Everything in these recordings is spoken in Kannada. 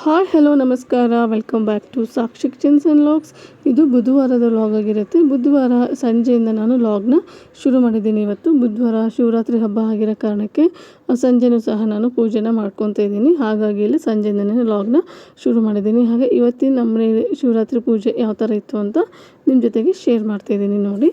ಹಾಯ್, ಹಲೋ, ನಮಸ್ಕಾರ. Welcome back to Sakshi kitchens and logs ಇದು ಬುಧವಾರದ ಲಾಗ್ ಆಗಿರುತ್ತೆ. ಬುಧವಾರ ಸಂಜೆಯಿಂದ ನಾನು ಲಾಗ್ನ ಶುರು ಮಾಡಿದ್ದೀನಿ ಇವತ್ತು. ಬುಧವಾರ ಶಿವರಾತ್ರಿ ಹಬ್ಬ ಆಗಿರೋ ಕಾರಣಕ್ಕೆ ಸಂಜೆನೂ ಸಹ ನಾನು ಪೂಜೆನ ಮಾಡ್ಕೊತಾ ಇದ್ದೀನಿ. ಹಾಗಾಗಿ ಇಲ್ಲಿ ಸಂಜೆಯಿಂದನೇ ಲಾಗ್ನ ಶುರು ಮಾಡಿದ್ದೀನಿ. ಹಾಗೆ ಇವತ್ತಿನ ನಮ್ಮ ಶಿವರಾತ್ರಿ ಪೂಜೆ ಯಾವ ಥರ ಇತ್ತು ಅಂತ ನಿಮ್ಮ ಜೊತೆಗೆ ಶೇರ್ ಮಾಡ್ತಾಯಿದ್ದೀನಿ ನೋಡಿ.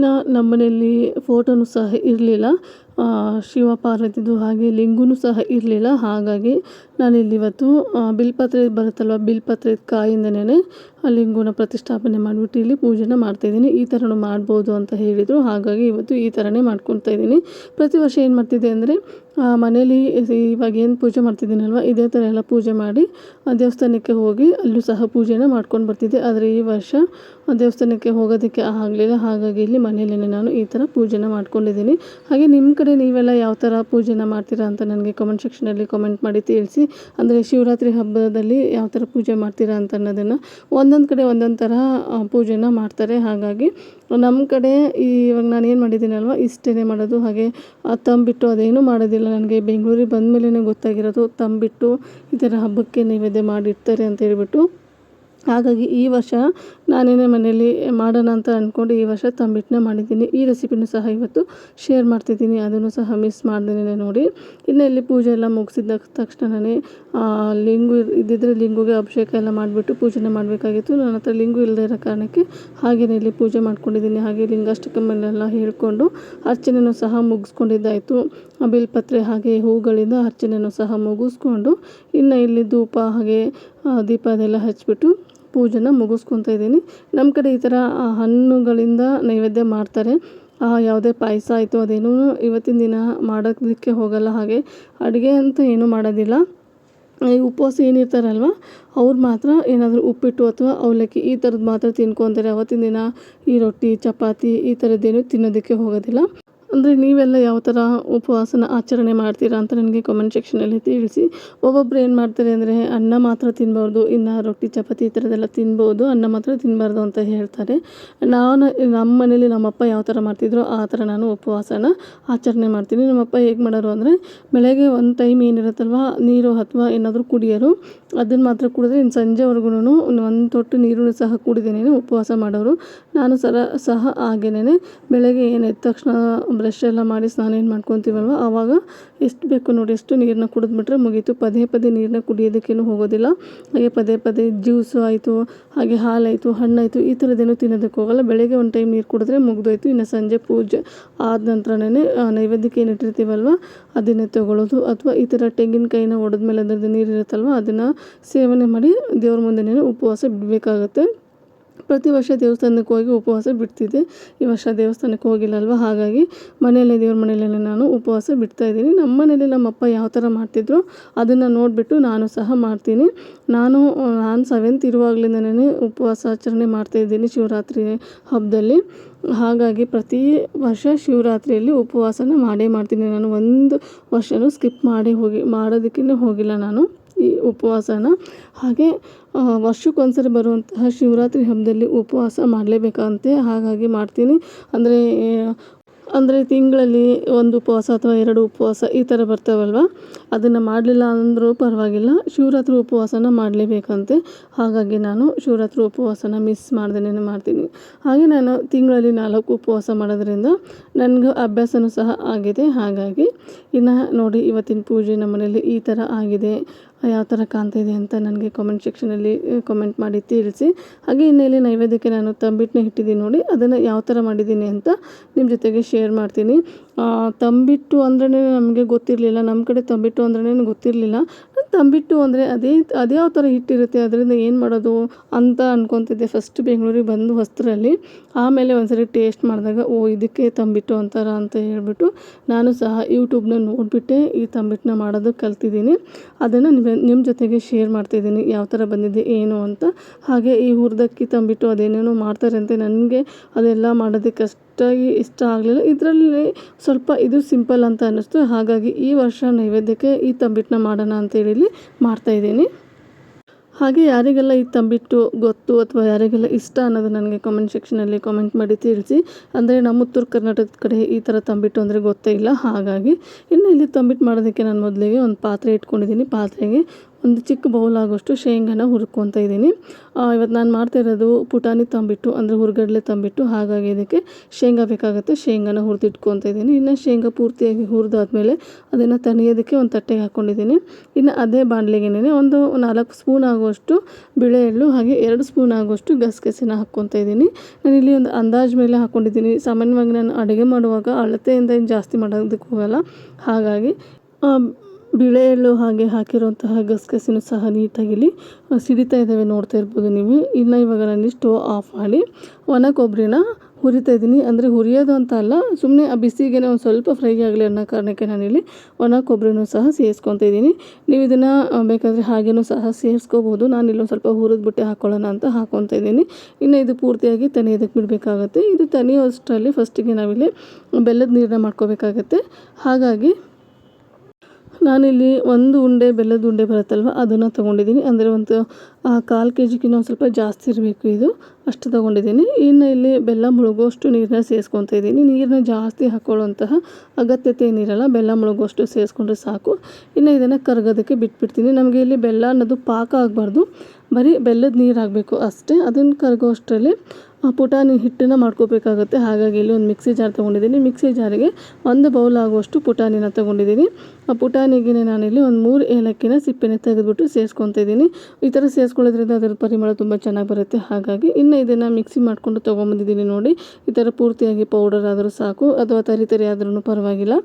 ಇನ್ನು ನಮ್ಮನೆಯಲ್ಲಿ ಫೋಟೋನು ಸಹ ಇರಲಿಲ್ಲ. ಶಿವ ಪಾರ್ವತಿದು ಹಾಗೆ ಲಿಂಗನೂ ಸಹ ಇರಲಿಲ್ಲ. ಹಾಗಾಗಿ ನಾನಿಲ್ಲಿ ಇವತ್ತು ಆ, ಬಿಲ್ಪತ್ರೆ ಬರುತ್ತಲ್ವ ಬಿಲ್ಪತ್ರೆ ಕಾಯಿಂದನೇ ಲಿಂಗನ ಪ್ರತಿಷ್ಠಾಪನೆ ಮಾಡಿಬಿಟ್ಟು ಇಲ್ಲಿ ಪೂಜೆನ ಮಾಡ್ತಾಯಿದ್ದೀನಿ ಈ ಥರನೂ ಮಾಡ್ಬೋದು ಅಂತ ಹೇಳಿದರು. ಹಾಗಾಗಿ ಇವತ್ತು ಈ ಥರನೇ ಮಾಡ್ಕೊತಾ ಇದ್ದೀನಿ. ಪ್ರತಿ ವರ್ಷ ಏನು ಮಾಡ್ತಿದ್ದೆ ಅಂದರೆ ಮನೇಲಿ ಇವಾಗ ಏನು ಪೂಜೆ ಮಾಡ್ತಿದ್ದೀನಲ್ವ ಇದೇ ಥರ ಎಲ್ಲ ಪೂಜೆ ಮಾಡಿ ದೇವಸ್ಥಾನಕ್ಕೆ ಹೋಗಿ ಅಲ್ಲೂ ಸಹ ಪೂಜೆನ ಮಾಡ್ಕೊಂಡು ಬರ್ತಿದ್ದೆ. ಆದರೆ ಈ ವರ್ಷ ದೇವಸ್ಥಾನಕ್ಕೆ ಹೋಗೋದಕ್ಕೆ ಆಗಲಿಲ್ಲ. ಹಾಗಾಗಿ ಇಲ್ಲಿ ಮನೆಯಲ್ಲೇ ನಾನು ಈ ಥರ ಪೂಜೆನ ಮಾಡ್ಕೊಂಡಿದ್ದೀನಿ. ಹಾಗೆ ನಿಮ್ಮ ಕಡೆ ನೀವೆಲ್ಲ ಯಾವ ಥರ ಪೂಜೆನ ಮಾಡ್ತೀರಾ ಅಂತ ನನಗೆ ಕಮೆಂಟ್ ಸೆಕ್ಷನಲ್ಲಿ ಕಮೆಂಟ್ ಮಾಡಿ ತಿಳಿಸಿ. ಅಂದರೆ ಶಿವರಾತ್ರಿ ಹಬ್ಬದಲ್ಲಿ ಯಾವ ಥರ ಪೂಜೆ ಮಾಡ್ತೀರಾ ಅಂತ ಅನ್ನೋದನ್ನು ಒಂದೊಂದು ಕಡೆ ಒಂದೊಂದು ಥರ ಪೂಜೆನ ಮಾಡ್ತಾರೆ. ಹಾಗಾಗಿ ನಮ್ಮ ಕಡೆ ಈ ಇವಾಗ ನಾನು ಏನು ಮಾಡಿದ್ದೀನಲ್ವ ಇಷ್ಟೇ ಮಾಡೋದು. ಹಾಗೆ ತಂಬಿಟ್ಟು ಅದೇನೂ ಮಾಡೋದಿಲ್ಲ. ನನಗೆ ಬೆಂಗಳೂರಿಗೆ ಬಂದ ಮೇಲೇ ಗೊತ್ತಾಗಿರೋದು ತಂಬಿಟ್ಟು ಈ ಥರ ಹಬ್ಬಕ್ಕೆ ನೈವೇದ್ಯ ಮಾಡಿರ್ತಾರೆ ಅಂತ ಹೇಳ್ಬಿಟ್ಟು ಹಾಗಾಗಿ ಈ ವರ್ಷ ನಾನೇನೇ ಮನೆಯಲ್ಲಿ ಮಾಡೋಣ ಅಂತ ಅಂದ್ಕೊಂಡು ಈ ವರ್ಷ ತಂಬಿಟ್ಟನ್ನ ಮಾಡಿದ್ದೀನಿ. ಈ ರೆಸಿಪಿನೂ ಸಹ ಇವತ್ತು ಶೇರ್ ಮಾಡ್ತಿದ್ದೀನಿ. ಅದನ್ನು ಸಹ ಮಿಸ್ ಮಾಡ್ದೇನೆ ನೋಡಿ. ಇನ್ನು ಇಲ್ಲಿ ಪೂಜೆ ಎಲ್ಲ ಮುಗಿಸಿದ ತಕ್ಷಣವೇ ಲಿಂಗು ಇದ್ದಿದ್ದರೆ ಲಿಂಗುಗೆ ಅಭಿಷೇಕ ಎಲ್ಲ ಮಾಡಿಬಿಟ್ಟು ಪೂಜೆನ ಮಾಡಬೇಕಾಗಿತ್ತು. ನನ್ನ ಹತ್ರ ಲಿಂಗು ಇಲ್ಲದೇ ಇರೋ ಕಾರಣಕ್ಕೆ ಹಾಗೆಯೇ ಇಲ್ಲಿ ಪೂಜೆ ಮಾಡ್ಕೊಂಡಿದ್ದೀನಿ. ಹಾಗೆ ಲಿಂಗಾಷ್ಟಕಮಲ್ಲೆಲ್ಲ ಹೇಳಿಕೊಂಡು ಅರ್ಚನೆಯೂ ಸಹ ಮುಗಿಸ್ಕೊಂಡಿದ್ದಾಯಿತು. ಬಿಲ್ಪತ್ರೆ ಹಾಗೆ ಹೂಗಳಿಂದ ಅರ್ಚನೆಯೂ ಸಹ ಮುಗಿಸ್ಕೊಂಡು ಇನ್ನು ಇಲ್ಲಿ ಧೂಪ ಹಾಗೆ ದೀಪ ಅದೆಲ್ಲ ಹಚ್ಬಿಟ್ಟು ಪೂಜೆನ ಮುಗಿಸ್ಕೊತಾ ಇದ್ದೀನಿ. ನಮ್ಮ ಕಡೆ ಈ ಥರ ಹಣ್ಣುಗಳಿಂದ ನೈವೇದ್ಯ ಮಾಡ್ತಾರೆ. ಯಾವುದೇ ಪಾಯಸ ಆಯಿತು ಅದೇನೂ ಇವತ್ತಿನ ದಿನ ಮಾಡೋದಕ್ಕೆ ಹೋಗಲ್ಲ ಹಾಗೆ. ಅಡುಗೆ ಅಂತೂ ಏನೂ ಮಾಡೋದಿಲ್ಲ. ಈ ಉಪವಾಸ ಏನಿರ್ತಾರಲ್ವ, ಅವ್ರು ಮಾತ್ರ ಏನಾದರೂ ಉಪ್ಪಿಟ್ಟು ಅಥವಾ ಅವಲಕ್ಕಿ ಈ ಥರದ್ದು ಮಾತ್ರ ತಿನ್ಕೊತಾರೆ. ಅವತ್ತಿನ ದಿನ ಈ ರೊಟ್ಟಿ, ಚಪಾತಿ ಈ ಥರದ್ದೇನು ತಿನ್ನೋದಕ್ಕೆ ಹೋಗೋದಿಲ್ಲ. ಅಂದರೆ ನೀವೆಲ್ಲ ಯಾವ ಥರ ಉಪವಾಸನ ಆಚರಣೆ ಮಾಡ್ತೀರಾ ಅಂತ ನನಗೆ ಕಮೆಂಟ್ ಸೆಕ್ಷನಲ್ಲಿ ತಿಳಿಸಿ. ಒಬ್ಬೊಬ್ರು ಏನು ಮಾಡ್ತಾರೆ ಅಂದರೆ ಅನ್ನ ಮಾತ್ರ ತಿನ್ಬಾರ್ದು, ಇನ್ನು ರೊಟ್ಟಿ, ಚಪಾತಿ ಈ ಥರದ್ದೆಲ್ಲ ತಿನ್ಬೋದು, ಅನ್ನ ಮಾತ್ರ ತಿನ್ನಬಾರ್ದು ಅಂತ ಹೇಳ್ತಾರೆ. ನಾನು ನಮ್ಮ ಮನೇಲಿ ನಮ್ಮಪ್ಪ ಯಾವ ಥರ ಮಾಡ್ತಿದ್ರು ಆ ಥರ ನಾನು ಉಪವಾಸನ ಆಚರಣೆ ಮಾಡ್ತೀನಿ. ನಮ್ಮಪ್ಪ ಹೇಗೆ ಮಾಡೋರು ಅಂದರೆ ಬೆಳಗ್ಗೆ ಒಂದು ಟೈಮ್ ಏನಿರುತ್ತಲ್ವ, ನೀರು ಅಥವಾ ಏನಾದರೂ ಕುಡಿಯೋರು ಅದನ್ನು ಮಾತ್ರ ಕುಡಿದ್ರೆ ಇನ್ನು ಸಂಜೆವರೆಗೂ ಒಂದು ತೊಟ್ಟು ನೀರು ಸಹ ಕುಡಿದೇನೆ ಉಪವಾಸ ಮಾಡೋರು. ನಾನು ಸರ, ಸಹ ಹಾಗೇನೇ ಬೆಳಗ್ಗೆ ಏನು ಎದ್ದ ತಕ್ಷಣ ಬ್ರಷ್ ಎಲ್ಲ ಮಾಡಿ ಸ್ನಾನ ಏನು ಮಾಡ್ಕೊತೀವಲ್ವ? ಆವಾಗ ಎಷ್ಟು ಬೇಕು ನೋಡಿ ಎಷ್ಟು ನೀರನ್ನ ಕುಡಿದ್ಬಿಟ್ರೆ ಮುಗೀತು. ಪದೇ ಪದೇ ನೀರನ್ನ ಕುಡಿಯೋದಕ್ಕೇನು ಹೋಗೋದಿಲ್ಲ. ಹಾಗೆ ಪದೇ ಪದೇ ಜ್ಯೂಸು ಆಯಿತು, ಹಾಗೆ ಹಾಲಾಯಿತು, ಹಣ್ಣಾಯಿತು, ಈ ಥರದ್ದೇನು ತಿನ್ನೋದಕ್ಕೆ ಹೋಗಲ್ಲ. ಬೆಳಗ್ಗೆ ಒಂದು ಟೈಮ್ ನೀರು ಕುಡಿದ್ರೆ ಮುಗಿದೋಯ್ತು. ಇನ್ನು ಸಂಜೆ ಪೂಜೆ ಆದ ನಂತರನೇ ನೈವೇದ್ಯಕ್ಕೆ ಏನು ಇಟ್ಟಿರ್ತೀವಲ್ವ? ಅದನ್ನೇ ತೊಗೊಳ್ಳೋದು ಅಥವಾ ಈ ಥರ ತೆಂಗಿನಕಾಯಿನ ಒಡೆದ್ಮೇಲೆ ಅದರದ್ದು ನೀರು ಇರುತ್ತಲ್ವ? ಅದನ್ನು ಸೇವನೆ ಮಾಡಿ ದೇವ್ರ ಮುಂದೆನೇ ಉಪವಾಸ ಬಿಡಬೇಕಾಗತ್ತೆ. ಪ್ರತಿ ವರ್ಷ ದೇವಸ್ಥಾನಕ್ಕೆ ಹೋಗಿ ಉಪವಾಸ ಬಿಡ್ತಿದ್ದೆ. ಈ ವರ್ಷ ದೇವಸ್ಥಾನಕ್ಕೆ ಹೋಗಿಲ್ಲ ಅಲ್ವಾ ಹಾಗಾಗಿ ಮನೆಯಲ್ಲೇ, ದೇವ್ರ ಮನೆಯಲ್ಲೇ ನಾನು ಉಪವಾಸ ಬಿಡ್ತಾಯಿದ್ದೀನಿ ನಮ್ಮ ಮನೇಲಿ ನಮ್ಮಪ್ಪ ಯಾವ ಥರ ಮಾಡ್ತಿದ್ರು ಅದನ್ನು ನೋಡಿಬಿಟ್ಟು ನಾನು ಸಹ ಮಾಡ್ತೀನಿ. ನಾನು ನಾನು ಸೆವೆಂತ್ ಇರುವಾಗಲಿಂದನೇ ಉಪವಾಸ ಆಚರಣೆ ಮಾಡ್ತಾಯಿದ್ದೀನಿ ಶಿವರಾತ್ರಿ ಹಬ್ಬದಲ್ಲಿ. ಹಾಗಾಗಿ ಪ್ರತಿ ವರ್ಷ ಶಿವರಾತ್ರಿಯಲ್ಲಿ ಉಪವಾಸನ ಮಾಡೇ ಮಾಡ್ತೀನಿ. ನಾನು ಒಂದು ವರ್ಷವೂ ಸ್ಕಿಪ್ ಮಾಡಿ ಹೋಗಿ ಮಾಡೋದಕ್ಕೇ ಹೋಗಿಲ್ಲ ನಾನು. ಈ ಉಪವಾಸನ. ಹಾಗೆ ವರ್ಷಕ್ಕೊಂದ್ಸರಿ ಬರುವಂತಹ ಶಿವರಾತ್ರಿ ಹಬ್ಬದಲ್ಲಿ ಉಪವಾಸ ಮಾಡಲೇಬೇಕಂತೆ. ಹಾಗಾಗಿ ಮಾಡ್ತೀನಿ. ಅಂದರೆ ಅಂದರೆ ತಿಂಗಳಲ್ಲಿ ಒಂದು ಉಪವಾಸ ಅಥವಾ ಎರಡು ಉಪವಾಸ ಈ ಥರ ಬರ್ತಾವಲ್ವ? ಅದನ್ನು ಮಾಡಲಿಲ್ಲ ಅಂದರೂ ಪರವಾಗಿಲ್ಲ. ಶಿವರಾತ್ರಿ ಉಪವಾಸನ ಮಾಡಲೇಬೇಕಂತೆ. ಹಾಗಾಗಿ ನಾನು ಶಿವರಾತ್ರಿ ಉಪವಾಸನ ಮಿಸ್ ಮಾಡ್ದೇ ಮಾಡ್ತೀನಿ. ಹಾಗೆ ನಾನು ತಿಂಗಳಲ್ಲಿ ನಾಲ್ಕು ಉಪವಾಸ ಮಾಡೋದ್ರಿಂದ ನನಗೆ ಅಭ್ಯಾಸನೂ ಸಹ ಆಗಿದೆ. ಹಾಗಾಗಿ, ಇನ್ನು ನೋಡಿ ಇವತ್ತಿನ ಪೂಜೆ ನಮ್ಮ ಈ ಥರ ಆಗಿದೆ. ಯಾವ ಥರ ಕಾಣ್ತಿದೆ ಅಂತ ನನಗೆ ಕಾಮೆಂಟ್ ಸೆಕ್ಷನಲ್ಲಿ ಕಾಮೆಂಟ್ ಮಾಡಿ ತಿಳಿಸಿ. ಹಾಗೆ ಇನ್ನು ನೈವೇದ್ಯಕ್ಕೆ ನಾನು ತಂಬಿಟ್ಟನ್ನ ಇಟ್ಟಿದ್ದೀನಿ ನೋಡಿ, ಅದನ್ನು ಯಾವ ಥರ ಮಾಡಿದ್ದೀನಿ ಅಂತ ನಿಮ್ಮ ಜೊತೆಗೆ ಶೇರ್ ಮಾಡ್ತೀನಿ. ತಂಬಿಟ್ಟು ಅಂದ್ರೆ ನಮಗೆ ಗೊತ್ತಿರಲಿಲ್ಲ ನಮ್ಮ ಕಡೆ ತಂಬಿಟ್ಟು ಅಂದ್ರೆ ಗೊತ್ತಿರಲಿಲ್ಲ. ತಂಬಿಟ್ಟು ಅಂದರೆ ಅದೇ ಅದ್ಯಾವ ಥರ ಹಿಟ್ಟಿರುತ್ತೆ, ಅದರಿಂದ ಏನು ಮಾಡೋದು ಅಂತ ಅಂದ್ಕೊತಿದ್ದೆ ಫಸ್ಟ್ ಬೆಂಗಳೂರಿಗೆ ಬಂದು ಹೊಸ್ತರಲ್ಲಿ ಆಮೇಲೆ ಒಂದ್ಸರಿ ಟೇಸ್ಟ್ ಮಾಡಿದಾಗ, ಓ, ಇದಕ್ಕೆ ತಂಬಿಟ್ಟು ಅಂತಾರ ಅಂತ ಹೇಳ್ಬಿಟ್ಟು ನಾನು ಸಹ ಯೂಟ್ಯೂಬ್ನ ನೋಡಿಬಿಟ್ಟೆ, ಈ ತಂಬಿಟ್ಟನ್ನ ಮಾಡೋದು ಕಲ್ತಿದ್ದೀನಿ. ಅದನ್ನು ನಿಮ್ಮ ಜೊತೆಗೆ ಶೇರ್ ಮಾಡ್ತಾಯಿದ್ದೀನಿ ಯಾವ ಥರ ಬಂದಿದೆ, ಏನು ಅಂತ. ಹಾಗೆ ಈ ಹುರಿದಕ್ಕಿ ತಂಬಿಟ್ಟು ಅದೇನೇನೋ ಮಾಡ್ತಾರೆ ಅಂತ, ನನಗೆ ಅದೆಲ್ಲ ಮಾಡೋದಕ್ಕೆ ಅಷ್ಟಾಗಿ ಇಷ್ಟ ಆಗಲಿಲ್ಲ. ಇದರಲ್ಲಿ ಸ್ವಲ್ಪ ಇದು ಸಿಂಪಲ್ ಅಂತ ಅನ್ನಿಸ್ತು. ಹಾಗಾಗಿ ಈ ವರ್ಷ ನೈವೇದ್ಯಕ್ಕೆ ಈ ತಂಬಿಟ್ಟನ್ನ ಮಾಡೋಣ ಅಂತೇಳಿ ಮಾಡ್ತಾಯಿದ್ದೀನಿ ಹಾಗೆ ಯಾರಿಗೆಲ್ಲ ಈ ತಂಬಿಟ್ಟು ಗೊತ್ತು ಅಥವಾ ಯಾರಿಗೆಲ್ಲ ಇಷ್ಟ ಅನ್ನೋದು ನನಗೆ ಕಾಮೆಂಟ್ ಸೆಕ್ಷನಲ್ಲಿ ಕಾಮೆಂಟ್ ಮಾಡಿ ತಿಳಿಸಿ. ಅಂದರೆ ನಮ್ಮ ಉತ್ತರ ಕರ್ನಾಟಕದ ಕಡೆ ಈ ಥರ ತಂಬಿಟ್ಟು ಅಂದರೆ ಗೊತ್ತೇ ಇಲ್ಲ. ಹಾಗಾಗಿ ಇನ್ನು ಇಲ್ಲಿ ತಂಬಿಟ್ಟು ಮಾಡೋದಕ್ಕೆ ನಾನು ಮೊದಲಿಗೆ ಒಂದು ಪಾತ್ರೆ ಇಟ್ಕೊಂಡಿದ್ದೀನಿ. ಪಾತ್ರೆಗೆ ಒಂದು ಚಿಕ್ಕ ಬೌಲ್ ಆಗೋಷ್ಟು ಶೇಂಗಾನ ಹುರ್ಕೊತಾ ಇದ್ದೀನಿ. ಇವತ್ತು ನಾನು ಮಾಡ್ತಾ ಇರೋದು ಪುಟಾಣಿ ತಂಬಿಟ್ಟು, ಅಂದರೆ ಹುರ್ಗಡ್ಲೆ ತಂಬಿಟ್ಟು, ಹಾಗಾಗಿ ಇದಕ್ಕೆ ಶೇಂಗಾ ಬೇಕಾಗುತ್ತೆ, ಶೇಂಗಾನ ಹುರಿದಿಟ್ಕೊತಾ ಇದ್ದೀನಿ. ಇನ್ನು ಶೇಂಗಾ ಪೂರ್ತಿಯಾಗಿ ಹುರಿದಾದ್ಮೇಲೆ ಅದನ್ನು ತಣಿಯೋದಕ್ಕೆ ಒಂದು ತಟ್ಟೆಗೆ ಹಾಕ್ಕೊಂಡಿದ್ದೀನಿ ಇನ್ನು ಅದೇ ಬಾಣಲೆಗೆನೇ ಒಂದು ನಾಲ್ಕು ಸ್ಪೂನ್ ಆಗುವಷ್ಟು ಬಿಳೆ ಎಳ್ಳು ಹಾಗೆ ಎರಡು ಸ್ಪೂನ್ ಆಗುವಷ್ಟು ಗಸಗಸಿನ ಹಾಕ್ಕೊತಾ ಇದ್ದೀನಿ. ನಾನು ಇಲ್ಲಿ ಒಂದು ಅಂದಾಜು ಮೇಲೆ ಹಾಕ್ಕೊಂಡಿದ್ದೀನಿ ಸಾಮಾನ್ಯವಾಗಿ ನಾನು ಅಡುಗೆ ಮಾಡುವಾಗ ಅಳತೆಯಿಂದ ಏನು ಜಾಸ್ತಿ ಮಾಡೋದಕ್ಕೆ ಹೋಗಲ್ಲ. ಹಾಗಾಗಿ ಬಿಳೆ ಎಳ್ಳು ಹಾಗೆ ಹಾಕಿರುವಂತಹ ಗಸಗಸಿನೂ ಸಹ ನೀಟಾಗಿ ಇಲ್ಲಿ ಸಿಡಿತಾ ಇದ್ದಾವೆ ನೋಡ್ತಾ ಇರ್ಬೋದು ನೀವು. ಇನ್ನು ಇವಾಗ ನಾನು ಸ್ಟೋವ್ ಆಫ್ ಮಾಡಿ, ಒಣ ಕೊಬ್ಬರಿನ ಹುರಿತಾ ಇದ್ದೀನಿ. ಅಂದರೆ ಹುರಿಯೋದು ಅಂತ ಅಲ್ಲ ಸುಮ್ಮನೆ ಆ ಬಿಸಿಗೆ ಒಂದು ಸ್ವಲ್ಪ ಫ್ರೈ ಆಗಲಿ ಅನ್ನೋ ಕಾರಣಕ್ಕೆ ನಾನಿಲ್ಲಿ ಒಣ ಕೊಬ್ಬರಿನೂ ಸಹ ಸೇರಿಸ್ಕೊತಾ ಇದ್ದೀನಿ. ನೀವು ಇದನ್ನು ಬೇಕಾದರೆ ಹಾಗೇನೂ ಸಹ ಸೇರಿಸ್ಕೋಬೋದು ನಾನಿಲ್ಲೊಂದು ಸ್ವಲ್ಪ ಹುರಿದ್ಬಿಟ್ಟೆ ಹಾಕ್ಕೊಳ್ಳೋಣ ಅಂತ ಹಾಕ್ಕೊತಾ ಇದ್ದೀನಿ. ಇನ್ನು ಇದು ಪೂರ್ತಿಯಾಗಿ ತನಿಯೋದಕ್ಕೆ ಬಿಡಬೇಕಾಗತ್ತೆ. ಇದು ತನಿಯೋಷ್ಟರಲ್ಲಿ ಫಸ್ಟಿಗೆ ನಾವಿಲ್ಲಿ ಬೆಲ್ಲದ ನೀರನ್ನ ಮಾಡ್ಕೋಬೇಕಾಗತ್ತೆ. ಹಾಗಾಗಿ ನಾನಿಲ್ಲಿ ಒಂದು ಉಂಡೆ ಬೆಲ್ಲದ ಉಂಡೆ ಬರುತ್ತಲ್ವ, ಅದನ್ನು ತೊಗೊಂಡಿದ್ದೀನಿ. ಅಂದರೆ ಒಂದು ಕಾಲು ಕೆ ಜಿಗಿನ್ನ ಒಂದು ಸ್ವಲ್ಪ ಜಾಸ್ತಿ ಇರಬೇಕು ಇದು. ಅಷ್ಟು ತೊಗೊಂಡಿದ್ದೀನಿ. ಇನ್ನು ಇಲ್ಲಿ ಬೆಲ್ಲ ಮುಳುಗೋಷ್ಟು ನೀರನ್ನ ಸೇರಿಸ್ಕೊತಾ ಇದ್ದೀನಿ. ನೀರನ್ನ ಜಾಸ್ತಿ ಹಾಕ್ಕೊಳ್ಳುವಂತಹ ಅಗತ್ಯತೆ ಏನಿರಲ್ಲ, ಬೆಲ್ಲ ಮುಳುಗೋಷ್ಟು ಸೇರಿಸ್ಕೊಂಡ್ರೆ ಸಾಕು. ಇನ್ನು ಇದನ್ನು ಕರಗೋದಕ್ಕೆ ಬಿಟ್ಬಿಡ್ತೀನಿ. ನಮಗೆ ಇಲ್ಲಿ ಬೆಲ್ಲ ಅನ್ನೋದು ಪಾಕ ಆಗಬಾರ್ದು. ಬರೀ ಬೆಲ್ಲದ ನೀರು ಆಗಬೇಕು ಅಷ್ಟೇ. ಅದನ್ನು ಕರಗೋ ಅಷ್ಟರಲ್ಲಿ ಪುಟಾಣಿ ಹಿಟ್ಟನ್ನು ಮಾಡ್ಕೋಬೇಕಾಗುತ್ತೆ. ಹಾಗಾಗಿ ಇಲ್ಲಿ ಒಂದು ಮಿಕ್ಸಿ ಜಾರ್ ತೊಗೊಂಡಿದ್ದೀನಿ. ಮಿಕ್ಸಿ ಜಾರಿಗೆ ಒಂದು ಬೌಲ್ ಆಗುವಷ್ಟು ಪುಟಾಣಿನ ತೊಗೊಂಡಿದ್ದೀನಿ. ಆ ಪುಟಾಣಿಗೆ ನಾನಿಲ್ಲಿ ಒಂದು ಮೂರು ಏಲಕ್ಕಿನ ಸಿಪ್ಪೆನ ತೆಗೆದುಬಿಟ್ಟು ಸೇರಿಸ್ಕೊತಾ ಇದ್ದೀನಿ. ಈ ಥರ ಸೇರಿಸ್ಕೊಳ್ಳೋದ್ರಿಂದ ಅದರ ಪರಿಮಳ ತುಂಬ ಚೆನ್ನಾಗಿ ಬರುತ್ತೆ. ಹಾಗಾಗಿ ಇನ್ನು ಇದನ್ನು ಮಿಕ್ಸಿ ಮಾಡಿಕೊಂಡು ತೊಗೊಂಬಂದಿದ್ದೀನಿ ನೋಡಿ. ಈ ಥರ ಪೂರ್ತಿಯಾಗಿ ಪೌಡರ್ ಆದರೂ ಸಾಕು. ಅಥವಾ ತರಿ ತರಿ ಆದ್ರೂ ಪರವಾಗಿಲ್ಲ.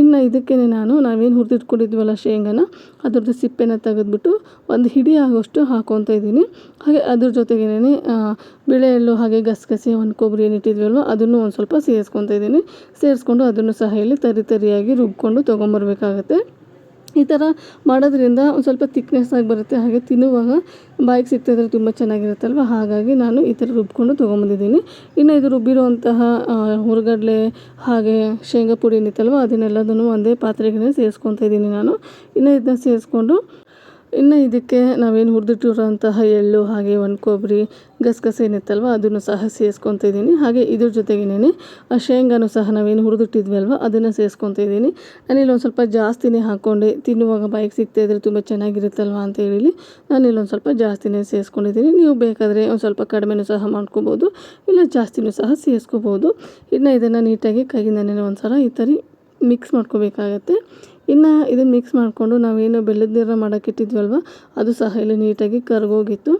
ಇನ್ನು ಇದಕ್ಕೆ ನಾನು ನಾವೇನು ಹುರಿದಿಟ್ಕೊಂಡಿದ್ವಲ್ಲ ಶೇಂಗಾನ, ಅದ್ರದ್ದು ಸಿಪ್ಪೆನ ತೆಗೆದ್ಬಿಟ್ಟು ಒಂದು ಹಿಡಿ ಆಗೋಷ್ಟು ಹಾಕೊತ ಇದ್ದೀನಿ. ಹಾಗೆ ಅದ್ರ ಜೊತೆಗೇನೆ ಬಿಳೆ ಎಳ್ಳು ಹಾಗೆ ಗಸಗಸೆ, ಒಂದು ಕೊಬ್ಬರಿ ಏನು ಇಟ್ಟಿದ್ವಲ್ವ, ಅದನ್ನು ಒಂದು ಸ್ವಲ್ಪ ಸೇರಿಸ್ಕೊತ ಇದ್ದೀನಿ. ಸೇರಿಸ್ಕೊಂಡು ಅದನ್ನು ಸಹ ಇಲ್ಲಿ ತರಿ ತರಿಯಾಗಿ ರುಬ್ಕೊಂಡು ತೊಗೊಂಬರ್ಬೇಕಾಗತ್ತೆ. ಈ ಥರ ಮಾಡೋದ್ರಿಂದ ಒಂದು ಸ್ವಲ್ಪ ತಿಕ್ನೆಸ್ ಆಗಿ ಬರುತ್ತೆ. ಹಾಗೆ ತಿನ್ನುವಾಗ ಬಾಯಿಗೆ ಸಿಗ್ತಾಯಿದ್ರೆ ತುಂಬ ಚೆನ್ನಾಗಿರುತ್ತಲ್ವ? ಹಾಗಾಗಿ ನಾನು ಈ ಥರ ರುಬ್ಕೊಂಡು ತೊಗೊಂಬಂದಿದ್ದೀನಿ. ಇನ್ನು ಇದು ರುಬ್ಬಿರುವಂತಹ ಹುರ್ಗಡ್ಲೆ, ಹಾಗೆ ಶೇಂಗಾ ಪುಡಿ ಏನಿತ್ತಲ್ವ, ಅದನ್ನೆಲ್ಲದನ್ನು ಒಂದೇ ಪಾತ್ರೆಗೆ ಸೇರಿಸ್ಕೊತಾ ಇದ್ದೀನಿ ನಾನು. ಇನ್ನು ಇದನ್ನ ಸೇರಿಸ್ಕೊಂಡು ಇನ್ನು ಇದಕ್ಕೆ ನಾವೇನು ಹುರಿದಿಟ್ಟಿರೋಂತಹ ಎಳ್ಳು, ಹಾಗೆ ಒಣ ಕೊಬ್ಬರಿ, ಗಸಗಸೆ ಏನಿತ್ತಲ್ವ, ಅದನ್ನು ಸಹ ಸೇರ್ಸ್ಕೊತ ಇದ್ದೀನಿ. ಹಾಗೆ ಇದ್ರ ಜೊತೆಗೇನೆ ಆ ಶೇಂಗಾನು ಸಹ ನಾವೇನು ಹುರಿದಿಟ್ಟಿದ್ವಿ ಅಲ್ವ ಅದನ್ನು ಸೇರ್ಸ್ಕೊತ ಇದ್ದೀನಿ. ನಾನಿಲ್ಲಿ ಒಂದು ಸ್ವಲ್ಪ ಜಾಸ್ತಿನೇ ಹಾಕ್ಕೊಂಡೆ ತಿನ್ನುವಾಗ ಬಾಯಿಗೆ ಸಿಗ್ತಾ ಇದ್ರೆ ತುಂಬ ಚೆನ್ನಾಗಿರುತ್ತಲ್ವ ಅಂತ ಹೇಳಿ ನಾನು ಇಲ್ಲೊಂದು ಸ್ವಲ್ಪ ಜಾಸ್ತಿನೇ ಸೇರಿಸ್ಕೊಂಡಿದ್ದೀನಿ. ನೀವು ಬೇಕಾದರೆ ಒಂದು ಸ್ವಲ್ಪ ಕಡಿಮೆನೂ ಸಹ ಮಾಡ್ಕೋಬೋದು, ಇಲ್ಲ ಜಾಸ್ತಿನೂ ಸಹ ಸೇರಿಸ್ಕೋಬೋದು. ಇನ್ನು ಇದನ್ನು ನೀಟಾಗಿ ಕೈಯಿಂದನೇ ಒಂದು ಸಲ ಈ ಥರ ಮಿಕ್ಸ್ ಮಾಡ್ಕೋಬೇಕಾಗತ್ತೆ. ಇನ್ನು ಇದನ್ನು ಮಿಕ್ಸ್ ಮಾಡಿಕೊಂಡು ನಾವೇನು ಬೆಲ್ಲದ ನೀರನ್ನ ಮಾಡೋಕ್ಕಿಟ್ಟಿದ್ವಲ್ವ ಅದು ಸಹ ಇಲ್ಲಿ ನೀಟಾಗಿ ಕರಗೋಗಿತ್ತು.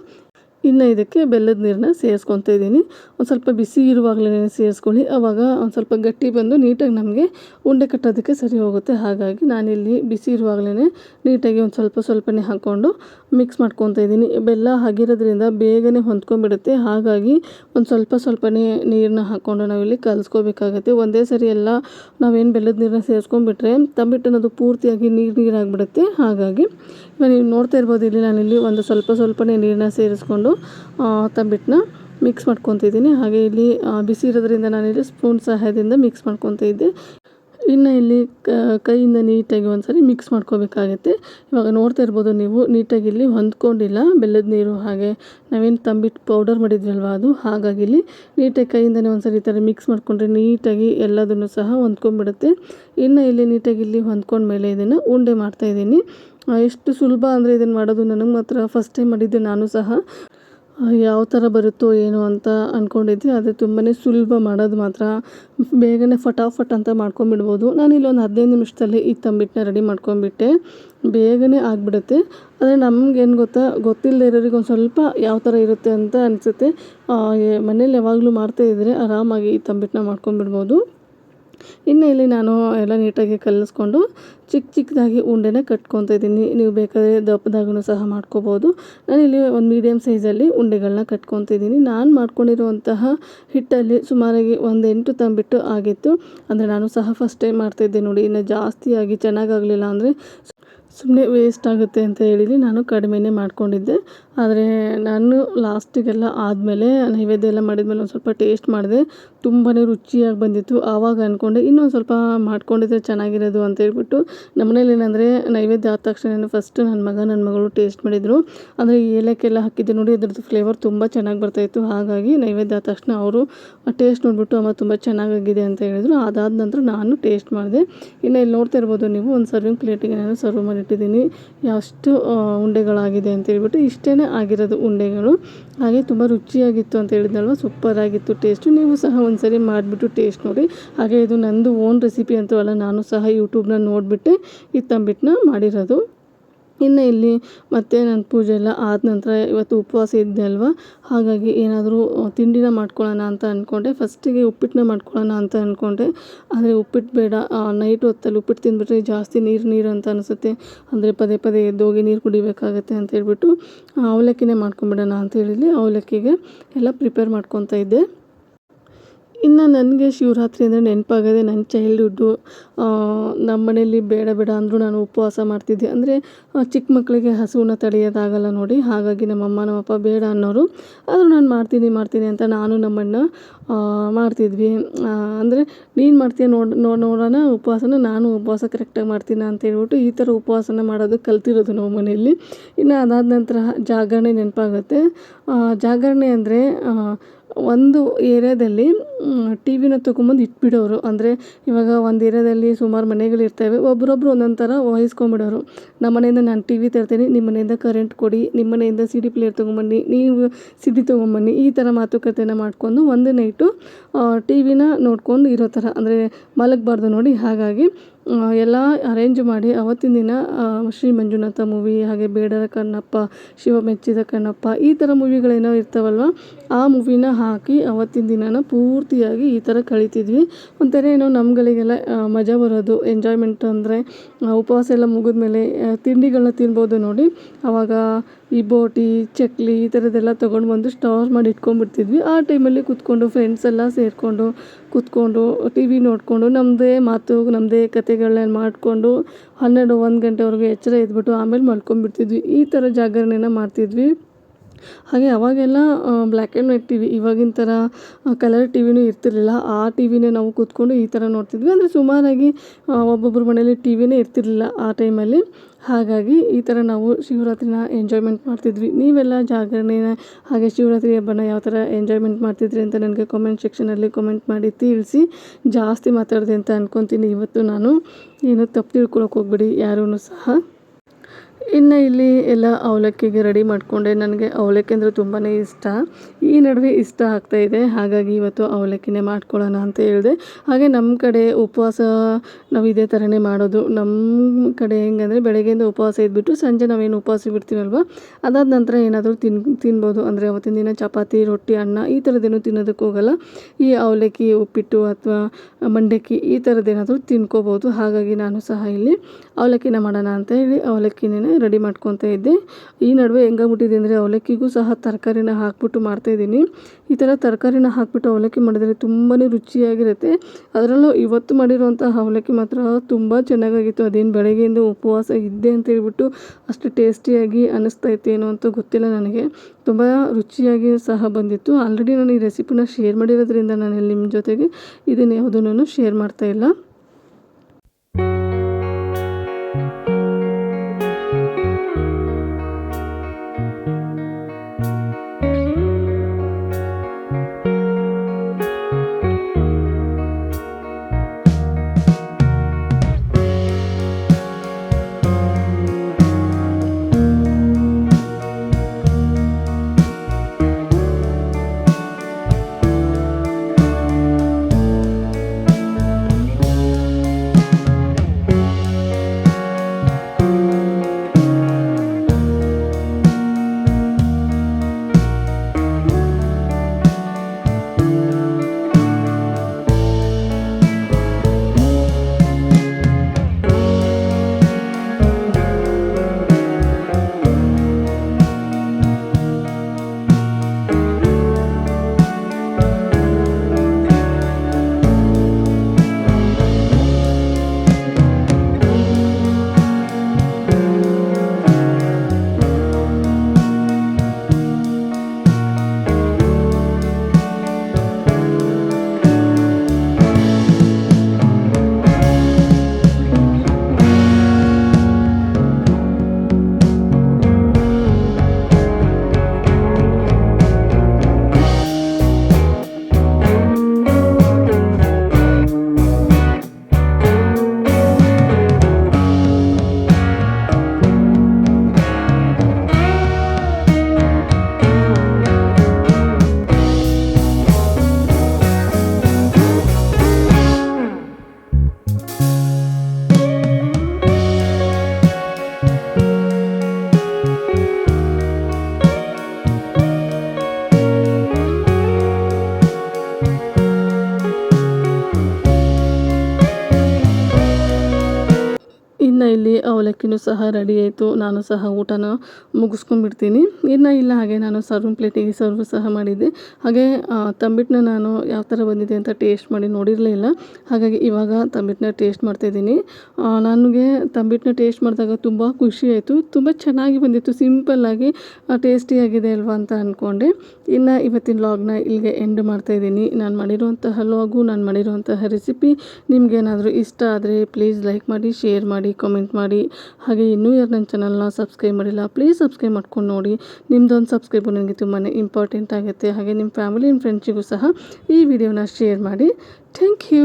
ಇನ್ನು ಇದಕ್ಕೆ ಬೆಲ್ಲದ ನೀರನ್ನ ಸೇರಿಸ್ಕೊತಾ ಇದ್ದೀನಿ. ಒಂದು ಸ್ವಲ್ಪ ಬಿಸಿ ಇರುವಾಗಲೇ ಸೇರಿಸ್ಕೊಳ್ಳಿ. ಆವಾಗ ಒಂದು ಸ್ವಲ್ಪ ಗಟ್ಟಿ ಬಂದು ನೀಟಾಗಿ ನಮಗೆ ಉಂಡೆ ಕಟ್ಟೋದಕ್ಕೆ ಸರಿ ಹೋಗುತ್ತೆ. ಹಾಗಾಗಿ ನಾನಿಲ್ಲಿ ಬಿಸಿ ಇರುವಾಗಲೇ ನೀಟಾಗಿ ಒಂದು ಸ್ವಲ್ಪ ಸ್ವಲ್ಪನೇ ಹಾಕ್ಕೊಂಡು ಮಿಕ್ಸ್ ಮಾಡ್ಕೊತಾ ಇದ್ದೀನಿ. ಬೆಲ್ಲ ಆಗಿರೋದ್ರಿಂದ ಬೇಗನೆ ಹೊಂದ್ಕೊಂಡ್ಬಿಡುತ್ತೆ. ಹಾಗಾಗಿ ಒಂದು ಸ್ವಲ್ಪ ಸ್ವಲ್ಪನೇ ನೀರನ್ನ ಹಾಕ್ಕೊಂಡು ನಾವಿಲ್ಲಿ ಕಲಿಸ್ಕೋಬೇಕಾಗತ್ತೆ. ಒಂದೇ ಸರಿ ಎಲ್ಲ ನಾವೇನು ಬೆಲ್ಲದ ನೀರನ್ನ ಸೇರಿಸ್ಕೊಂಡ್ಬಿಟ್ರೆ ತಂಬಿಟ್ಟು ಅನ್ನೋದು ಪೂರ್ತಿಯಾಗಿ ನೀರು ನೀರಾಗಿಬಿಡುತ್ತೆ ಹಾಗಾಗಿ ನೀವು ನೋಡ್ತಾ ಇರ್ಬೋದು ಇಲ್ಲಿ ನಾನಿಲ್ಲಿ ಒಂದು ಸ್ವಲ್ಪ ಸ್ವಲ್ಪನೇ ನೀರನ್ನ ಸೇರಿಸ್ಕೊಂಡು ತಂಬಿಟ್ಟನ್ನ ಮಿಕ್ಸ್ ಮಾಡ್ಕೊತಿದ್ದೀನಿ. ಹಾಗೆ ಇಲ್ಲಿ ಬಿಸಿ ಇರೋದ್ರಿಂದ ನಾನಿಲ್ಲಿ ಸ್ಪೂನ್ ಸಹಾಯದಿಂದ ಮಿಕ್ಸ್ ಮಾಡ್ಕೊತ ಇದ್ದೆ. ಇನ್ನು ಇಲ್ಲಿ ಕೈಯಿಂದ ನೀಟಾಗಿ ಒಂದ್ಸರಿ ಮಿಕ್ಸ್ ಮಾಡ್ಕೋಬೇಕಾಗತ್ತೆ. ಇವಾಗ ನೋಡ್ತಾ ಇರ್ಬೋದು ನೀವು, ನೀಟಾಗಿ ಇಲ್ಲಿ ಹೊಂದ್ಕೊಂಡಿಲ್ಲ. ಬೆಲ್ಲದ ನೀರು, ಹಾಗೆ ನಾವೇನು ತಂಬಿಟ್ಟು ಪೌಡರ್ ಮಾಡಿದ್ವಲ್ವ ಅದು? ಹಾಗಾಗಿ ಇಲ್ಲಿ ನೀಟಾಗಿ ಕೈಯಿಂದನೇ ಒಂದ್ಸರಿ ಈ ಥರ ಮಿಕ್ಸ್ ಮಾಡಿಕೊಂಡ್ರೆ ನೀಟಾಗಿ ಎಲ್ಲದನ್ನು ಸಹ ಹೊಂದ್ಕೊಂಡ್ಬಿಡುತ್ತೆ. ಇನ್ನು ಇಲ್ಲಿ ನೀಟಾಗಿ ಇಲ್ಲಿ ಹೊಂದ್ಕೊಂಡ್ಮೇಲೆ ಇದನ್ನು ಉಂಡೆ ಮಾಡ್ತಾಯಿದ್ದೀನಿ ಎಷ್ಟು ಸುಲಭ ಅಂದರೆ ಇದನ್ನು ಮಾಡೋದು ನನಗೆ ಮಾತ್ರ ಫಸ್ಟ್ ಟೈಮ್ ಮಾಡಿದ್ದೆ ನಾನು ಸಹ. ಯಾವ ಥರ ಬರುತ್ತೋ ಏನೋ ಅಂತ ಅಂದ್ಕೊಂಡಿದ್ದೆ ಆದರೆ ತುಂಬಾ ಸುಲಭ ಮಾಡೋದು ಮಾತ್ರ. ಬೇಗನೆ ಫಟಾಫಟ್ ಅಂತ ಮಾಡ್ಕೊಂಬಿಡ್ಬೋದು ನಾನು ಇಲ್ಲೊಂದು ಹದಿನೈದು ನಿಮಿಷದಲ್ಲಿ ಈ ತಂಬಿಟ್ಟನ್ನ ರೆಡಿ ಮಾಡ್ಕೊಂಬಿಟ್ಟೆ ಬೇಗನೆ ಆಗಿಬಿಡುತ್ತೆ. ಆದರೆ ನಮಗೇನು ಗೊತ್ತಾ? ಗೊತ್ತಿಲ್ಲದೆ ಇರೋರಿಗೆ ಒಂದು ಸ್ವಲ್ಪ ಯಾವ ಥರ ಇರುತ್ತೆ ಅಂತ ಅನಿಸುತ್ತೆ. ಮನೇಲಿ ಯಾವಾಗಲೂ ಮಾಡ್ತಾಯಿದ್ರೆ ಆರಾಮಾಗಿ ಈ ತಂಬಿಟ್ಟನ್ನ ಮಾಡ್ಕೊಂಬಿಡ್ಬೋದು ಇನ್ನು ಇಲ್ಲಿ ನಾನು ಎಲ್ಲ ನೀಟಾಗಿ ಕಲಿಸ್ಕೊಂಡು ಚಿಕ್ಕ ಚಿಕ್ಕದಾಗಿ ಉಂಡೆನ ಕಟ್ಕೊತಾ ಇದ್ದೀನಿ. ನೀವು ಬೇಕಾದರೆ ದಪ್ಪದಾಗೂ ಸಹ ಮಾಡ್ಕೋಬೋದು. ನಾನಿಲ್ಲಿ ಒಂದು ಮೀಡಿಯಮ್ ಸೈಜಲ್ಲಿ ಉಂಡೆಗಳನ್ನ ಕಟ್ಕೊತಿದ್ದೀನಿ ನಾನು ಮಾಡ್ಕೊಂಡಿರುವಂತಹ ಹಿಟ್ಟಲ್ಲಿ ಸುಮಾರಾಗಿ ಒಂದು ಎಂಟು ತಂಬಿಟ್ಟು ಆಗಿತ್ತು. ಅಂದರೆ ನಾನು ಸಹ ಫಸ್ಟ್ ಟೈಮ್ ಮಾಡ್ತಾಯಿದ್ದೆ ನೋಡಿ. ಇನ್ನು ಜಾಸ್ತಿಯಾಗಿ ಚೆನ್ನಾಗಾಗಲಿಲ್ಲ ಅಂದರೆ ಸುಮ್ಮನೆ ವೇಸ್ಟ್ ಆಗುತ್ತೆ ಅಂತ ಹೇಳಿ ನಾನು ಕಡಿಮೆನೇ ಮಾಡ್ಕೊಂಡಿದ್ದೆ. ಆದರೆ ನಾನು ಲಾಸ್ಟಿಗೆಲ್ಲ ಆದಮೇಲೆ ನೈವೇದ್ಯ ಎಲ್ಲ ಮಾಡಿದ್ಮೇಲೆ ಒಂದು ಸ್ವಲ್ಪ ಟೇಸ್ಟ್ ಮಾಡಿದೆ. ತುಂಬಾ ರುಚಿಯಾಗಿ ಬಂದಿತ್ತು. ಆವಾಗ ಅಂದ್ಕೊಂಡೆ ಇನ್ನೊಂದು ಸ್ವಲ್ಪ ಮಾಡ್ಕೊಂಡಿದ್ರೆ ಚೆನ್ನಾಗಿರೋದು ಅಂತ ಹೇಳ್ಬಿಟ್ಟು ನಮ್ಮನೇಲಿ ಏನಂದರೆ ನೈವೇದ್ಯ ಆದ ತಕ್ಷಣ ಫಸ್ಟ್ ನನ್ನ ಮಗ ನನ್ನ ಮಗಳು ಟೇಸ್ಟ್ ಮಾಡಿದರು. ಅಂದರೆ ಏಲಕ್ಕೆಲ್ಲ ಹಾಕಿದ್ದೆ ನೋಡಿ, ಅದ್ರದ್ದು ಫ್ಲೇವರ್ ತುಂಬ ಚೆನ್ನಾಗಿ ಬರ್ತಾಯಿತ್ತು ಹಾಗಾಗಿ ನೈವೇದ್ಯ ಆದ ತಕ್ಷಣ ಅವರು ಟೇಸ್ಟ್ ನೋಡಿಬಿಟ್ಟು ಅಮ್ಮ ತುಂಬ ಚೆನ್ನಾಗಾಗಿದೆ ಅಂತ ಹೇಳಿದರು. ಅದಾದ ನಂತರ ನಾನು ಟೇಸ್ಟ್ ಮಾಡಿದೆ. ಇನ್ನು ಇಲ್ಲಿ ನೋಡ್ತಾ ಇರ್ಬೋದು ನೀವು, ಒಂದು ಸರ್ವಿಂಗ್ ಪ್ಲೇಟಿಗೆ ನಾನು ಸರ್ವ್ ಮಾಡಿಟ್ಟಿದ್ದೀನಿ. ಎಷ್ಟು ಉಂಡೆಗಳಾಗಿದೆ ಅಂತ ಹೇಳ್ಬಿಟ್ಟು ಇಷ್ಟೇ ಆಗಿರೋದು ಉಂಡೆಗಳು. ಹಾಗೆ ತುಂಬ ರುಚಿಯಾಗಿತ್ತು ಅಂತ ಹೇಳಿದ್ನಲ್ವ? ಸೂಪರಾಗಿತ್ತು ಟೇಸ್ಟು ನೀವು ಸಹ ಒಂದ್ಸರಿ ಮಾಡಿಬಿಟ್ಟು ಟೇಸ್ಟ್ ನೋಡಿ. ಹಾಗೆ ಇದು ನಂದು ಓನ್ ರೆಸಿಪಿ ಅಂತೂ ಅಲ್ಲ, ನಾನು ಸಹ ಯೂಟ್ಯೂಬ್ನ ನೋಡಿಬಿಟ್ಟೆ. ಈ ತಂಬಿಟ್ಟನ್ನ ಮಾಡಿರೋದು. ಇನ್ನು ಇಲ್ಲಿ ಮತ್ತೆ ನನ್ನ ಪೂಜೆ ಎಲ್ಲ ಆದ ನಂತರ ಇವತ್ತು ಉಪವಾಸ ಇದ್ದೆ ಅಲ್ವಾ? ಹಾಗಾಗಿ ಏನಾದರೂ ತಿಂಡಿನ ಮಾಡ್ಕೊಳ್ಳೋಣ ಅಂತ ಅಂದ್ಕೊಂಡೆ ಫಸ್ಟಿಗೆ ಉಪ್ಪಿಟ್ಟನ್ನ ಮಾಡ್ಕೊಳ್ಳೋಣ ಅಂತ ಅಂದ್ಕೊಂಡೆ ಆದರೆ ಉಪ್ಪಿಟ್ಟು ಬೇಡ. ನೈಟ್ ಹೊತ್ತಲ್ಲಿ ಉಪ್ಪಿಟ್ಟು ತಿಂದುಬಿಟ್ರೆ ಜಾಸ್ತಿ ನೀರು ನೀರು ಅಂತ ಅನಿಸುತ್ತೆ. ಅಂದರೆ ಪದೇ ಪದೇ ಎದ್ದೋಗಿ ನೀರು ಕುಡಿಬೇಕಾಗತ್ತೆ ಅಂತ ಹೇಳ್ಬಿಟ್ಟು ಅವಲಕ್ಕಿನೇ ಮಾಡ್ಕೊಂಬಿಡೋಣ ಅಂತ ಹೇಳಿದ್ವಿ ಅವಲಕ್ಕಿಗೆ ಎಲ್ಲ ಪ್ರಿಪೇರ್ ಮಾಡ್ಕೊತಾ ಇದ್ದೆ. ಇನ್ನು ನನಗೆ ಶಿವರಾತ್ರಿ ಅಂದರೆ ನೆನಪಾಗೋದೆ ನನ್ನ ಚೈಲ್ಡ್ಹುಡ್ಡು ನಮ್ಮ ಮನೇಲಿ ಬೇಡ ಬೇಡ ಅಂದರೂ ನಾನು ಉಪವಾಸ ಮಾಡ್ತಿದ್ದೆ. ಅಂದರೆ ಚಿಕ್ಕ ಮಕ್ಕಳಿಗೆ ಹಸುವನ್ನ ತಡೆಯೋದಾಗಲ್ಲ ನೋಡಿ, ಹಾಗಾಗಿ ನಮ್ಮಮ್ಮ ನಮ್ಮಪ್ಪ ಬೇಡ ಅನ್ನೋರು, ಆದರೂ ನಾನು ಮಾಡ್ತೀನಿ ಮಾಡ್ತೀನಿ ಅಂತ ನಾನು ನಮ್ಮಣ್ಣ ಮಾಡ್ತಿದ್ವಿ. ಅಂದರೆ ನೀನು ಮಾಡ್ತೀಯ ನೋಡಿ ನೋಡಿ, ನೋಡೋಣ, ಉಪವಾಸನ, ನಾನು ಉಪವಾಸ ಕರೆಕ್ಟಾಗಿ ಮಾಡ್ತೀನಿ ಅಂತ ಹೇಳ್ಬಿಟ್ಟು ಈ ಥರ ಉಪವಾಸನ ಮಾಡೋದು ಕಲ್ತಿರೋದು ನಾವು ಮನೆಯಲ್ಲಿ. ಇನ್ನು ಅದಾದ ನಂತರ ಜಾಗರಣೆ ನೆನಪಾಗುತ್ತೆ. ಜಾಗರಣೆ ಅಂದರೆ ಒಂದು ಏರಿಯಾದಲ್ಲಿ ಟಿ ವಿನ ತೊಗೊಂಬಂದು ಇಟ್ಬಿಡೋರು. ಅಂದರೆ ಇವಾಗ ಒಂದು ಏರಿಯಾದಲ್ಲಿ ಸುಮಾರು ಮನೆಗಳಿರ್ತವೆ ಒಬ್ಬರೊಬ್ರು ಒಂದೊಂದು ಥರ ವಹಿಸ್ಕೊಂಬಿಡೋರು. ನಮ್ಮ ಮನೆಯಿಂದ ನಾನು ಟಿ ವಿ ತರ್ತೀನಿ ನಿಮ್ಮ ಮನೆಯಿಂದ ಕರೆಂಟ್ ಕೊಡಿ ನಿಮ್ಮ ಮನೆಯಿಂದ ಸಿ ಡಿ ಪ್ಲೇಯರ್ ತೊಗೊಂಬನ್ನಿ, ನೀವು ಸಿ ಡಿ ತೊಗೊಂಬನ್ನಿ, ಈ ಥರ ಮಾತುಕತೆನ ಮಾಡಿಕೊಂಡು ಒಂದು ನೈಟು ಟಿ ವಿನ ನೋಡ್ಕೊಂಡು ಇರೋ ಥರ ಅಂದರೆ ಮಲಗಬಾರ್ದು ನೋಡಿ ಹಾಗಾಗಿ. ಎಲ್ಲ ಅರೇಂಜ್ ಮಾಡಿ ಅವತ್ತಿನ ದಿನ ಶ್ರೀ ಮಂಜುನಾಥ ಮೂವಿ ಹಾಗೆ ಬೇಡರ ಕಣ್ಣಪ್ಪ, ಶಿವ ಮೆಚ್ಚಿದ ಕಣ್ಣಪ್ಪ ಈ ಥರ ಮೂವಿಗಳೇನೋ ಇರ್ತಾವಲ್ವ? ಆ ಮೂವಿನ ಹಾಕಿ ಅವತ್ತಿನ ದಿನನ ಪೂರ್ತಿಯಾಗಿ ಈ ಥರ ಕಳೀತಿದ್ವಿ. ಒಂಥರ ಏನೋ ನಮ್ಗಳಿಗೆಲ್ಲ ಮಜಾ ಬರೋದು ಎಂಜಾಯ್ಮೆಂಟ್ ಅಂದರೆ ಉಪವಾಸ ಎಲ್ಲ ಮುಗಿದ್ಮೇಲೆ ತಿಂಡಿಗಳನ್ನ ತಿನ್ಬೋದು ನೋಡಿ. ಆವಾಗ ಈ ಬೋಟಿ, ಚಕ್ಲಿ ಈ ಥರದ್ದೆಲ್ಲ ತೊಗೊಂಡು ಬಂದು ಸ್ಟೋರ್ ಮಾಡಿ ಇಟ್ಕೊಂಡ್ಬಿಡ್ತಿದ್ವಿ. ಆ ಟೈಮಲ್ಲಿ ಕೂತ್ಕೊಂಡು ಫ್ರೆಂಡ್ಸ್ ಎಲ್ಲ ಸೇರಿಕೊಂಡು ಕೂತ್ಕೊಂಡು ಟಿ ವಿ ನೋಡಿಕೊಂಡು ನಮ್ಮದೇ ಮಾತು ನಮ್ಮದೇ ಕತೆಗಳನ್ನ ಮಾಡಿಕೊಂಡು ಹನ್ನೆರಡು, ಒಂದು ಗಂಟೆವರೆಗೂ ಎಚ್ಚರ ಇದ್ಬಿಟ್ಟು ಆಮೇಲೆ ಮಲ್ಕೊಂಡ್ಬಿಡ್ತಿದ್ವಿ. ಈ ಥರ ಜಾಗರಣೆನ ಮಾಡ್ತಿದ್ವಿ. ಹಾಗೆ ಅವಾಗೆಲ್ಲ black and white T V ಇವಾಗಿನ ಥರ ಕಲರ್ ಟಿ ವಿನೂ ಇರ್ತಿರ್ಲಿಲ್ಲ. ಆ ಟಿ ವಿನೇ ನಾವು ಕೂತ್ಕೊಂಡು ಈ ಥರ ನೋಡ್ತಿದ್ವಿ. ಅಂದರೆ ಸುಮಾರಾಗಿ ಒಬ್ಬೊಬ್ಬರ ಮನೇಲಿ ಟಿ ವಿನೇ ಇರ್ತಿರ್ಲಿಲ್ಲ ಆ ಟೈಮಲ್ಲಿ ಹಾಗಾಗಿ ಈ ಥರ ನಾವು ಶಿವರಾತ್ರಿನ ಎಂಜಾಯ್ಮೆಂಟ್ ಮಾಡ್ತಿದ್ವಿ. ನೀವೆಲ್ಲ ಜಾಗರಣೆನ ಹಾಗೆ ಶಿವರಾತ್ರಿ ಹಬ್ಬನ ಯಾವ ಥರ ಎಂಜಾಯ್ಮೆಂಟ್ ಮಾಡ್ತಿದ್ರಿ ಅಂತ ನನಗೆ ಕಾಮೆಂಟ್ ಸೆಕ್ಷನಲ್ಲಿ ಕಾಮೆಂಟ್ ಮಾಡಿ ತಿಳಿಸಿ. ಜಾಸ್ತಿ ಮಾತಾಡಿದೆ ಅಂತ ಅಂದ್ಕೊತೀನಿ ಇವತ್ತು ನಾನು ಏನು ತಪ್ಪು ತಿಳ್ಕೊಳಕ್ಕೆ ಹೋಗ್ಬೇಡಿ ಯಾರೂ ಸಹ. ಇನ್ನು ಇಲ್ಲಿ ಎಲ್ಲ ಅವಲಕ್ಕಿಗೆ ರೆಡಿ ಮಾಡಿಕೊಂಡೆ. ನನಗೆ ಅವಲಕ್ಕಿ ಅಂದರೆ ತುಂಬಾ ಇಷ್ಟ. ಈ ನಡುವೆ ಇಷ್ಟ ಆಗ್ತಾ ಇದೆ. ಹಾಗಾಗಿ ಇವತ್ತು ಅವಲಕ್ಕಿನೇ ಮಾಡ್ಕೊಳ್ಳೋಣ ಅಂತ ಹೇಳಿದೆ. ಹಾಗೆ ನಮ್ಮ ಕಡೆ ಉಪವಾಸ ನಾವು ಇದೇ ಥರನೇ ಮಾಡೋದು. ನಮ್ಮ ಕಡೆ ಹೆಂಗಂದರೆ ಬೆಳಗ್ಗೆಯಿಂದ ಉಪವಾಸ ಇದ್ಬಿಟ್ಟು ಸಂಜೆ ನಾವೇನು ಉಪವಾಸ ಬಿಡ್ತೀವಲ್ವ ಅದಾದ ನಂತರ ಏನಾದರೂ ತಿನ್, ತಿನ್ಬೋದು. ಅಂದರೆ ಅವತ್ತಿನ ದಿನ ಚಪಾತಿ, ರೊಟ್ಟಿ, ಅನ್ನ ಈ ಥರದ್ದೇನು ತಿನ್ನೋದಕ್ಕೆ ಹೋಗಲ್ಲ. ಈ ಅವಲಕ್ಕಿ, ಉಪ್ಪಿಟ್ಟು ಅಥವಾ ಮಂಡಕ್ಕಿ ಈ ಥರದ್ದೇನಾದರೂ ತಿನ್ಕೋಬೋದು. ಹಾಗಾಗಿ ನಾನು ಸಹ ಇಲ್ಲಿ ಅವಲಕ್ಕಿನ ಮಾಡೋಣ ಅಂತ ಹೇಳಿ ಅವಲಕ್ಕಿನೇ ರೆಡಿ ಮಾಡ್ಕೊತಾ ಇದ್ದೆ. ಈ ನಡುವೆ ಹೆಂಗಾಗ್ಬಿಟ್ಟಿದೆ ಅಂದರೆ ಅವಲಕ್ಕಿಗೂ ಸಹ ತರಕಾರಿನ ಹಾಕ್ಬಿಟ್ಟು ಮಾಡ್ತಾಯಿದ್ದೀನಿ ಈ ಥರ ತರಕಾರಿನ ಹಾಕ್ಬಿಟ್ಟು ಅವಲಕ್ಕಿ ಮಾಡಿದರೆ ತುಂಬಾ ರುಚಿಯಾಗಿರುತ್ತೆ. ಅದರಲ್ಲೂ ಇವತ್ತು ಮಾಡಿರುವಂಥ ಅವಲಕ್ಕಿ ಮಾತ್ರ ತುಂಬ ಚೆನ್ನಾಗಾಗಿತ್ತು. ಅದೇನು ಬೆಳಗ್ಗೆಯಿಂದ ಉಪವಾಸ ಇದ್ದೆ ಅಂತ ಹೇಳ್ಬಿಟ್ಟು ಅಷ್ಟು ಟೇಸ್ಟಿಯಾಗಿ ಅನ್ನಿಸ್ತಾ ಏನೋ ಅಂತ ಗೊತ್ತಿಲ್ಲ ನನಗೆ. ತುಂಬ ರುಚಿಯಾಗಿ ಸಹ ಬಂದಿತ್ತು. ಆಲ್ರೆಡಿ ನಾನು ಈ ರೆಸಿಪಿನ ಶೇರ್ ಮಾಡಿರೋದ್ರಿಂದ ನಾನು ನಿಮ್ಮ ಜೊತೆಗೆ ಇದನ್ನು ಯಾವುದನ್ನು ಶೇರ್ ಮಾಡ್ತಾಯಿಲ್ಲ ಇಲ್ಲಿ ಅವಲಕ್ಕಿನೂ ಸಹ ರೆಡಿ ಆಯಿತು. ನಾನು ಸಹ ಊಟನ ಮುಗಿಸ್ಕೊಂಡ್ಬಿಡ್ತೀನಿ. ಇನ್ನು ಇಲ್ಲ, ಹಾಗೆ ನಾನು ಸರ್ವ್ ಪ್ಲೇಟಿಗೆ ಸರ್ವ್ ಸಹ ಮಾಡಿದ್ದೆ. ಹಾಗೆ ತಂಬಿಟ್ಟನ್ನ ನಾನು ಯಾವ ಥರ ಬಂದಿದೆ ಅಂತ ಟೇಸ್ಟ್ ಮಾಡಿ ನೋಡಿರಲಿಲ್ಲ ಹಾಗಾಗಿ ಇವಾಗ ತಂಬಿಟ್ಟನ್ನ ಟೇಸ್ಟ್ ಮಾಡ್ತಾಯಿದ್ದೀನಿ ನನಗೆ ತಂಬಿಟ್ಟನ್ನ ಟೇಸ್ಟ್ ಮಾಡಿದಾಗ ತುಂಬ ಖುಷಿ ಆಯಿತು. ತುಂಬ ಚೆನ್ನಾಗಿ ಬಂದಿತ್ತು. ಸಿಂಪಲ್ಲಾಗಿ ಟೇಸ್ಟಿಯಾಗಿದೆ ಅಲ್ವಾ ಅಂತ ಅಂದ್ಕೊಂಡೆ ಇನ್ನು ಇವತ್ತಿನ ಲಾಗ್ನ ಇಲ್ಲಿಗೆ ಎಂಡ್ ಮಾಡ್ತಾಯಿದ್ದೀನಿ ನಾನು ಮಾಡಿರುವಂತಹ ಲಾಗು ನಾನು ಮಾಡಿರುವಂತಹ ರೆಸಿಪಿ ನಿಮಗೇನಾದರೂ ಇಷ್ಟ ಆದರೆ ಪ್ಲೀಸ್ ಲೈಕ್ ಮಾಡಿ ಶೇರ್ ಮಾಡಿ ಕಮೆಂಟ್ ಮಾಡಿ. ಹಾಗೆ ಇನ್ನೂ ಯಾರು ನನ್ನ ಚಾನಲ್ನ ಸಬ್ಸ್ಕ್ರೈಬ್ ಮಾಡಿಲ್ಲ ಪ್ಲೀಸ್ ಸಬ್ಸ್ಕ್ರೈಬ್ ಮಾಡ್ಕೊಂಡು ನೋಡಿ. ನಿಮ್ಮದೊಂದು ಸಬ್ಸ್ಕ್ರೈಬು ನನಗೆ ತುಂಬಾ ಇಂಪಾರ್ಟೆಂಟ್ ಆಗುತ್ತೆ. ಹಾಗೆ ನಿಮ್ಮ ಫ್ಯಾಮಿಲಿ ಆ್ಯಂಡ್ ಫ್ರೆಂಡ್ಸಿಗೂ ಸಹ ಈ ವಿಡಿಯೋನ ಶೇರ್ ಮಾಡಿ. Thank you